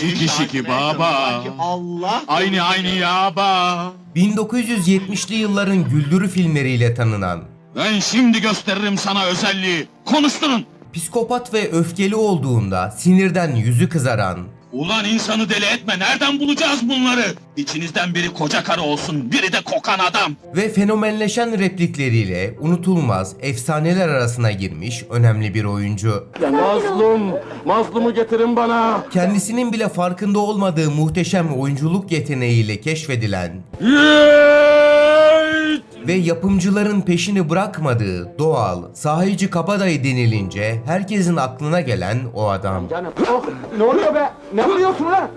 Şiki şiki baba. Allah. Aynı aynı yaba. 1970'li yılların güldürü filmleriyle tanınan, Ben şimdi gösteririm sana özelliği. Konuşturun. psikopat ve öfkeli olduğunda sinirden yüzü kızaran, Ulan insanı deli etme. Nereden bulacağız bunları? İçinizden biri koca karı olsun, biri de kokan adam. ve fenomenleşen replikleriyle unutulmaz efsaneler arasına girmiş önemli bir oyuncu. Mazlum, mazlumu getirin bana. Kendisinin bile farkında olmadığı muhteşem oyunculuk yeteneğiyle keşfedilen ve yapımcıların peşini bırakmadığı doğal, sahici kabadayı denilince herkesin aklına gelen o adam. Canım, oh, ne oluyor be? Ne vuruyorsun lan?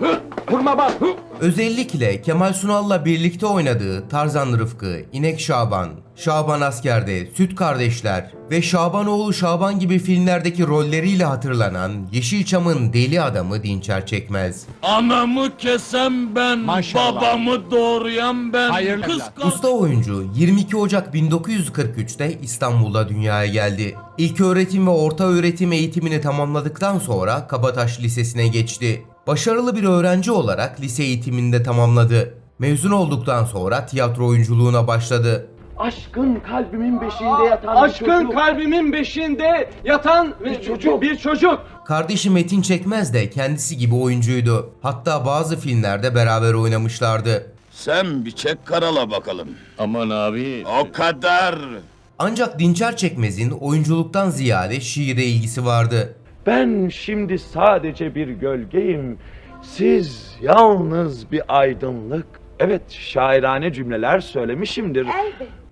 Vurma bak. Özellikle Kemal Sunal'la birlikte oynadığı Tarzan Rıfkı, İnek Şaban, Şaban Asker'de Süt Kardeşler ve Şabanoğlu Şaban gibi filmlerdeki rolleriyle hatırlanan Yeşilçam'ın deli adamı Dinçer Çekmez. Anamı kesen ben, Maşallah. babamı doğrayan ben. Hayırlı kız evlat. Usta oyuncu 22 Ocak 1943'te İstanbul'da dünyaya geldi. İlk öğretim ve orta öğretim eğitimini tamamladıktan sonra Kabataş Lisesi'ne geçti. Başarılı bir öğrenci olarak lise eğitimini de tamamladı. Mezun olduktan sonra tiyatro oyunculuğuna başladı. Aşkın kalbimin beşiğinde yatan bir Aşkın çocuk. kalbimin beşiğinde yatan bir çocuk. Bir çocuk. Kardeşi Metin Çekmez de kendisi gibi oyuncuydu. Hatta bazı filmlerde beraber oynamışlardı. Sen bir çek karala bakalım. Aman abi. O kadar. Ancak Dinçer Çekmez'in oyunculuktan ziyade şiire ilgisi vardı. Ben şimdi sadece bir gölgeyim. Siz yalnız bir aydınlık. Evet, şairane cümleler söylemişimdir.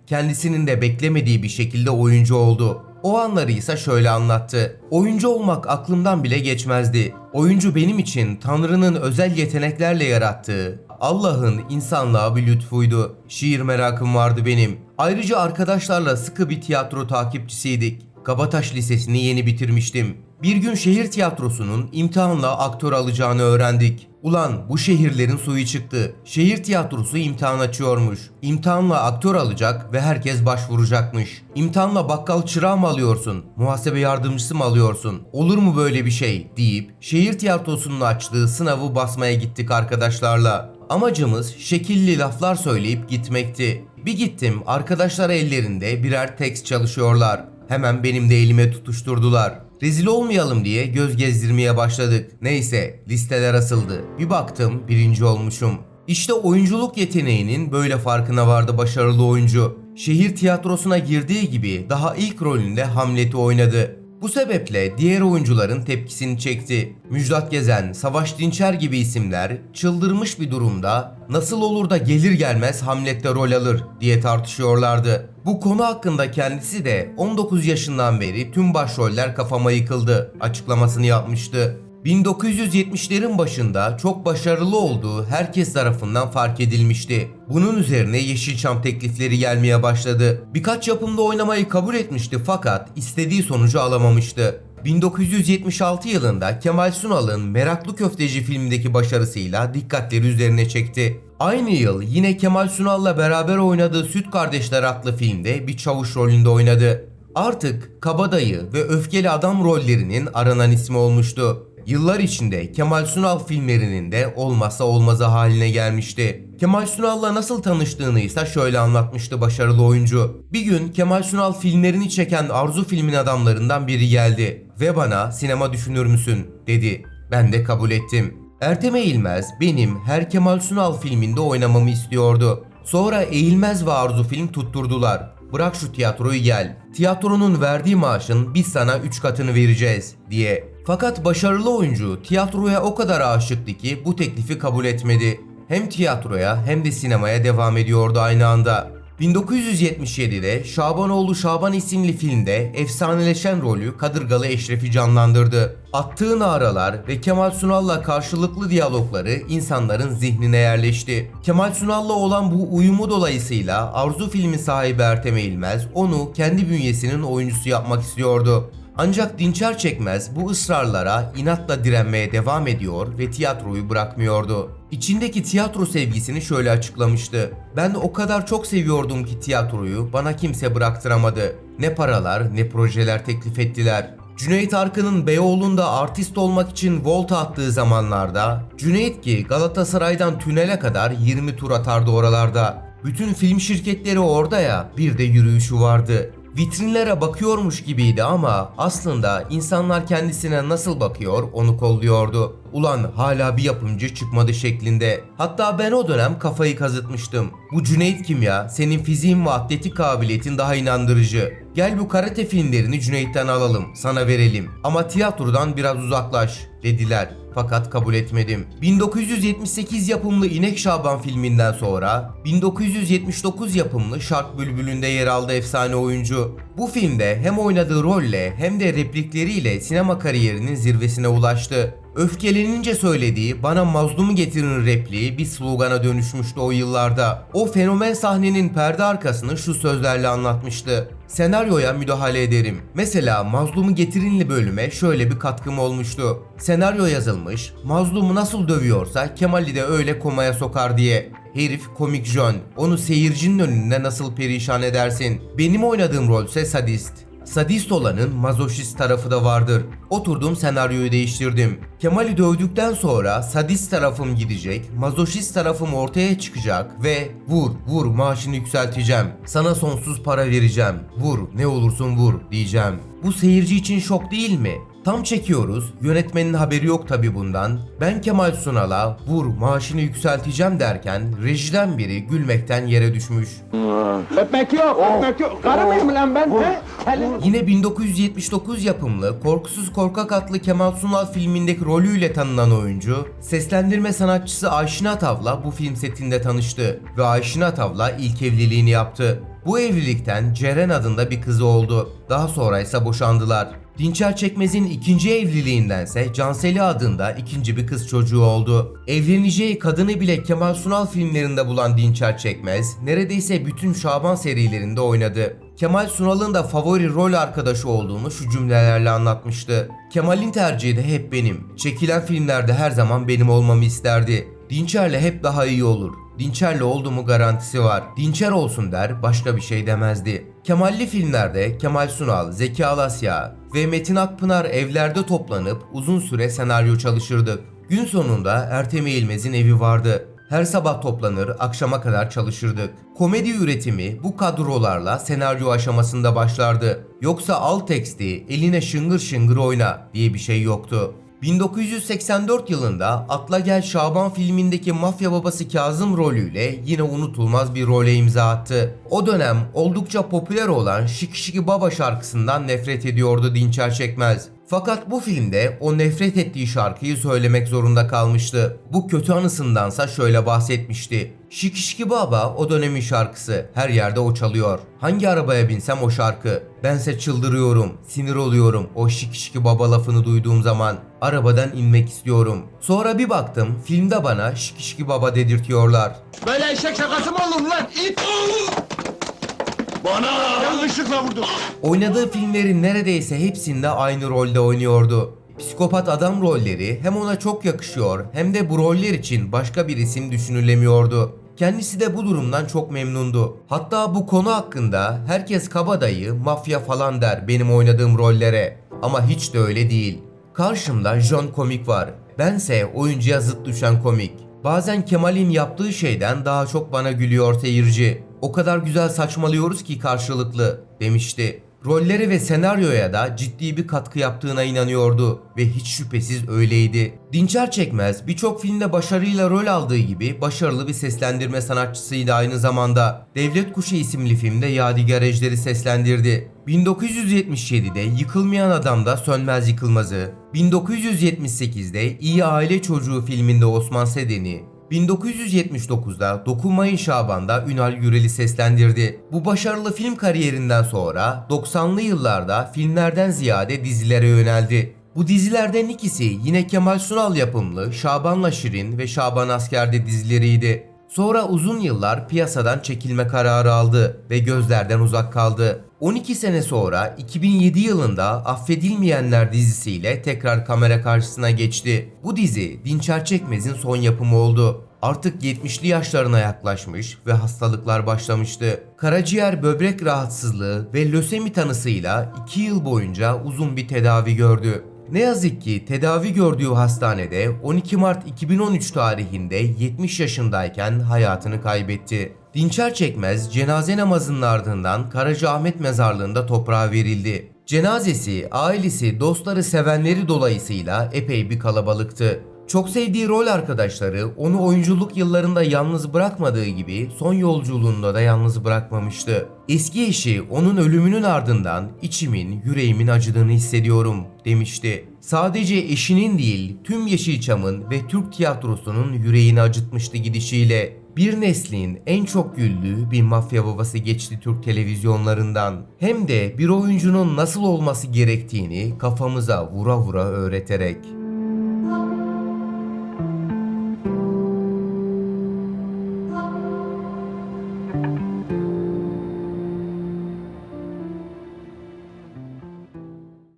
Kendisinin de beklemediği bir şekilde oyuncu oldu. O anları ise şöyle anlattı. Oyuncu olmak aklımdan bile geçmezdi. Oyuncu benim için Tanrı'nın özel yeteneklerle yarattığı, Allah'ın insanlığa bir lütfuydu. Şiir merakım vardı benim. Ayrıca arkadaşlarla sıkı bir tiyatro takipçisiydik. Kabataş Lisesi'ni yeni bitirmiştim. Bir gün şehir tiyatrosunun imtihanla aktör alacağını öğrendik. Ulan bu şehirlerin suyu çıktı. Şehir tiyatrosu imtihan açıyormuş. İmtihanla aktör alacak ve herkes başvuracakmış. İmtihanla bakkal çırağı mı alıyorsun? Muhasebe yardımcısı mı alıyorsun? Olur mu böyle bir şey? deyip şehir tiyatrosunun açtığı sınavı basmaya gittik arkadaşlarla. Amacımız şekilli laflar söyleyip gitmekti. Bir gittim arkadaşlar ellerinde birer tekst çalışıyorlar. Hemen benim de elime tutuşturdular. Rezil olmayalım diye göz gezdirmeye başladık. Neyse listeler asıldı. Bir baktım birinci olmuşum. İşte oyunculuk yeteneğinin böyle farkına vardı başarılı oyuncu. Şehir tiyatrosuna girdiği gibi daha ilk rolünde Hamlet'i oynadı. Bu sebeple diğer oyuncuların tepkisini çekti. Müjdat Gezen, Savaş Dinçer gibi isimler çıldırmış bir durumda nasıl olur da gelir gelmez Hamlet'te rol alır diye tartışıyorlardı. Bu konu hakkında kendisi de 19 yaşından beri tüm başroller kafama yıkıldı açıklamasını yapmıştı. 1970'lerin başında çok başarılı olduğu herkes tarafından fark edilmişti. Bunun üzerine Yeşilçam teklifleri gelmeye başladı. Birkaç yapımda oynamayı kabul etmişti fakat istediği sonucu alamamıştı. 1976 yılında Kemal Sunal'ın Meraklı Köfteci filmindeki başarısıyla dikkatleri üzerine çekti. Aynı yıl yine Kemal Sunal'la beraber oynadığı Süt Kardeşler adlı filmde bir çavuş rolünde oynadı. Artık Kabadayı ve Öfkeli Adam rollerinin aranan ismi olmuştu. Yıllar içinde Kemal Sunal filmlerinin de olmazsa olmazı haline gelmişti. Kemal Sunal'la nasıl tanıştığını ise şöyle anlatmıştı başarılı oyuncu. Bir gün Kemal Sunal filmlerini çeken Arzu filmin adamlarından biri geldi ve bana sinema düşünür müsün dedi. Ben de kabul ettim. Ertem Eğilmez benim her Kemal Sunal filminde oynamamı istiyordu. Sonra Eğilmez ve Arzu film tutturdular. Bırak şu tiyatroyu gel. Tiyatronun verdiği maaşın biz sana 3 katını vereceğiz diye. Fakat başarılı oyuncu tiyatroya o kadar aşıktı ki bu teklifi kabul etmedi. Hem tiyatroya hem de sinemaya devam ediyordu aynı anda. 1977'de Şabanoğlu Şaban isimli filmde efsaneleşen rolü Kadırgalı Eşref'i canlandırdı. Attığı naralar ve Kemal Sunal'la karşılıklı diyalogları insanların zihnine yerleşti. Kemal Sunal'la olan bu uyumu dolayısıyla Arzu filmi sahibi Ertem Eğilmez onu kendi bünyesinin oyuncusu yapmak istiyordu. Ancak Dinçer Çekmez bu ısrarlara inatla direnmeye devam ediyor ve tiyatroyu bırakmıyordu. İçindeki tiyatro sevgisini şöyle açıklamıştı. Ben o kadar çok seviyordum ki tiyatroyu bana kimse bıraktıramadı. Ne paralar ne projeler teklif ettiler. Cüneyt Arkın'ın Beyoğlu'nda artist olmak için volta attığı zamanlarda Cüneyt ki Galatasaray'dan tünele kadar 20 tur atardı oralarda. Bütün film şirketleri orada ya bir de yürüyüşü vardı. Vitrinlere bakıyormuş gibiydi ama aslında insanlar kendisine nasıl bakıyor onu kolluyordu. Ulan hala bir yapımcı çıkmadı şeklinde. Hatta ben o dönem kafayı kazıtmıştım. Bu Cüneyt kim ya? Senin fiziğin ve atletik kabiliyetin daha inandırıcı. Gel bu karate filmlerini Cüneyt'ten alalım, sana verelim. Ama tiyatrodan biraz uzaklaş dediler. Fakat kabul etmedim. 1978 yapımlı İnek Şaban filminden sonra 1979 yapımlı Şark Bülbülü'nde yer aldı efsane oyuncu. Bu filmde hem oynadığı rolle hem de replikleriyle sinema kariyerinin zirvesine ulaştı. Öfkelenince söylediği bana mazlumu getirin repliği bir slogana dönüşmüştü o yıllarda. O fenomen sahnenin perde arkasını şu sözlerle anlatmıştı. Senaryoya müdahale ederim. Mesela Mazlumu Getirinli bölüme şöyle bir katkım olmuştu. Senaryo yazılmış, mazlumu nasıl dövüyorsa Kemal'i de öyle komaya sokar diye. Herif komik John. Onu seyircinin önünde nasıl perişan edersin? Benim oynadığım rolse sadist. Sadist olanın mazoşist tarafı da vardır. Oturdum senaryoyu değiştirdim. Kemal'i dövdükten sonra sadist tarafım gidecek, mazoşist tarafım ortaya çıkacak ve vur vur maaşını yükselteceğim. Sana sonsuz para vereceğim. Vur ne olursun vur diyeceğim. Bu seyirci için şok değil mi? Tam çekiyoruz. Yönetmenin haberi yok tabi bundan. Ben Kemal Sunal'a vur maaşını yükselteceğim derken rejiden biri gülmekten yere düşmüş. Öpmek yok, öpmek yok. Karı mıyım lan ben? He? Hele. Yine 1979 yapımlı Korkusuz Korkak adlı Kemal Sunal filmindeki rolüyle tanınan oyuncu, seslendirme sanatçısı Ayşin Atav'la bu film setinde tanıştı ve Ayşin Atav'la ilk evliliğini yaptı. Bu evlilikten Ceren adında bir kızı oldu. Daha sonra ise boşandılar. Dinçer Çekmez'in ikinci evliliğindense Canseli adında ikinci bir kız çocuğu oldu. Evleneceği kadını bile Kemal Sunal filmlerinde bulan Dinçer Çekmez, neredeyse bütün Şaban serilerinde oynadı. Kemal Sunal'ın da favori rol arkadaşı olduğunu şu cümlelerle anlatmıştı. Kemal'in tercihi de hep benim. Çekilen filmlerde her zaman benim olmamı isterdi. Dinçer'le hep daha iyi olur. Dinçer'le olduğumu garantisi var. Dinçer olsun der, başka bir şey demezdi. Kemalli filmlerde Kemal Sunal, Zeki Alasya ve Metin Akpınar evlerde toplanıp uzun süre senaryo çalışırdık. Gün sonunda Ertem Eğilmez'in evi vardı. Her sabah toplanır, akşama kadar çalışırdık. Komedi üretimi bu kadrolarla senaryo aşamasında başlardı. Yoksa al teksti, eline şıngır şıngır oyna diye bir şey yoktu. 1984 yılında Atla Gel Şaban filmindeki mafya babası Kazım rolüyle yine unutulmaz bir role imza attı. O dönem oldukça popüler olan Şiki Şiki Baba şarkısından nefret ediyordu Dinçer Çekmez. Fakat bu filmde o nefret ettiği şarkıyı söylemek zorunda kalmıştı. Bu kötü anısındansa şöyle bahsetmişti. Şiki Şiki Baba o dönemin şarkısı. Her yerde o çalıyor. Hangi arabaya binsem o şarkı. Bense çıldırıyorum, sinir oluyorum o Şiki Şiki Baba lafını duyduğum zaman. Arabadan inmek istiyorum. Sonra bir baktım filmde bana Şiki Şiki Baba dedirtiyorlar. Böyle eşek şakası mı olur lan? İt! Bana Yanlışlıkla vurdum. Oynadığı filmlerin neredeyse hepsinde aynı rolde oynuyordu. Psikopat adam rolleri hem ona çok yakışıyor hem de bu roller için başka bir isim düşünülemiyordu. Kendisi de bu durumdan çok memnundu. Hatta bu konu hakkında herkes kabadayı, mafya falan der benim oynadığım rollere. Ama hiç de öyle değil. Karşımda John komik var. Bense oyuncuya zıt düşen komik. Bazen Kemal'in yaptığı şeyden daha çok bana gülüyor seyirci. O kadar güzel saçmalıyoruz ki karşılıklı demişti. Rolleri ve senaryoya da ciddi bir katkı yaptığına inanıyordu ve hiç şüphesiz öyleydi. Dinçer Çekmez birçok filmde başarıyla rol aldığı gibi başarılı bir seslendirme sanatçısıydı aynı zamanda. Devlet Kuşu isimli filmde Yadigar Ejder'i seslendirdi. 1977'de Yıkılmayan Adam'da Sönmez Yıkılmaz'ı, 1978'de İyi Aile Çocuğu filminde Osman Seden'i, 1979'da Dokunmayın Şaban'da Ünal Gürel'i seslendirdi. Bu başarılı film kariyerinden sonra 90'lı yıllarda filmlerden ziyade dizilere yöneldi. Bu dizilerden ikisi yine Kemal Sunal yapımlı Şaban'la Şirin ve Şaban Asker'de dizileriydi. Sonra uzun yıllar piyasadan çekilme kararı aldı ve gözlerden uzak kaldı. 12 sene sonra 2007 yılında Affedilmeyenler dizisiyle tekrar kamera karşısına geçti. Bu dizi Dinçer Çekmez'in son yapımı oldu. Artık 70'li yaşlarına yaklaşmış ve hastalıklar başlamıştı. Karaciğer böbrek rahatsızlığı ve lösemi tanısıyla 2 yıl boyunca uzun bir tedavi gördü. Ne yazık ki tedavi gördüğü hastanede 12 Mart 2013 tarihinde 70 yaşındayken hayatını kaybetti. Dinçer Çekmez cenaze namazının ardından Karacaahmet mezarlığında toprağa verildi. Cenazesi, ailesi, dostları, sevenleri dolayısıyla epey bir kalabalıktı. Çok sevdiği rol arkadaşları onu oyunculuk yıllarında yalnız bırakmadığı gibi son yolculuğunda da yalnız bırakmamıştı. Eski eşi onun ölümünün ardından içimin, yüreğimin acıdığını hissediyorum demişti. Sadece eşinin değil tüm Yeşilçam'ın ve Türk tiyatrosunun yüreğini acıtmıştı gidişiyle. Bir neslin en çok güldüğü bir mafya babası geçti Türk televizyonlarından. Hem de bir oyuncunun nasıl olması gerektiğini kafamıza vura vura öğreterek.